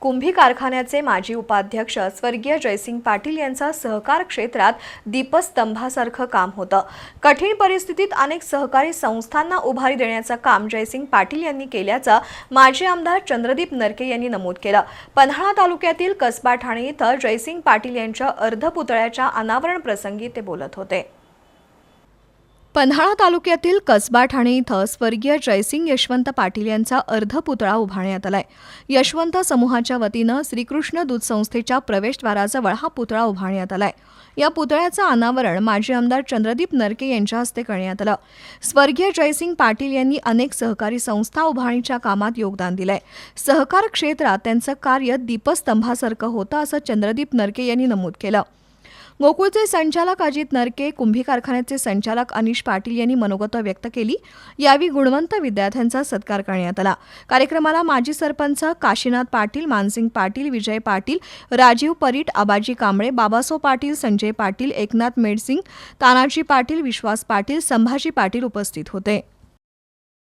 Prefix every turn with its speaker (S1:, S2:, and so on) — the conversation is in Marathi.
S1: कुंभी कारखान्याचे माजी उपाध्यक्ष स्वर्गीय जयसिंग पाटील यांचा सहकार क्षेत्रात दीपस्तंभासारखं काम होतं. कठीण परिस्थितीत अनेक सहकारी संस्थांना उभारी देण्याचं काम जयसिंग पाटील यांनी केल्याचं माजी आमदार चंद्रदीप नरके यांनी नमूद केलं. पन्हाळा तालुक्यातील कसबा ठाणे इथं जयसिंग पाटील यांच्या अर्धपुतळ्याच्या अनावरण प्रसंगी ते बोलत होते. पन्हाळा तालुक्यातील कसबा ठाणे इथं स्वर्गीय जयसिंग यशवंत पाटील यांचा अर्धपुतळा उभारण्यात आलाय. यशवंत समूहाच्या वतीनं श्रीकृष्ण दूध संस्थेच्या प्रवेशद्वाराजवळ हा पुतळा उभारण्यात आलाय. या पुतळ्याचं अनावरण माजी आमदार चंद्रदीप नरके यांच्या हस्ते करण्यात आलं. स्वर्गीय जयसिंग पाटील यांनी अनेक सहकारी संस्था उभारणीच्या कामात योगदान दिलंय. सहकार क्षेत्रात त्यांचं कार्य दीपस्तंभासारखं होतं असं चंद्रदीप नरके यांनी नमूद केलं. गोकुळचे संचालक अजित नरके कुंभी कारखान्याचे संचालक अनिश पाटील यांनी मनोगत व्यक्त केली. यावेळी गुणवंत विद्यार्थ्यांचा सत्कार करण्यात आला. कार्यक्रमाला माजी सरपंच काशीनाथ पाटील मानसिंग पाटील विजय पाटील राजीव परीट आबाजी कांबळे बाबासो पाटील संजय पाटील एकनाथ मेडसिंग तानाजी पाटील विश्वास पाटील संभाजी पाटील उपस्थित होते.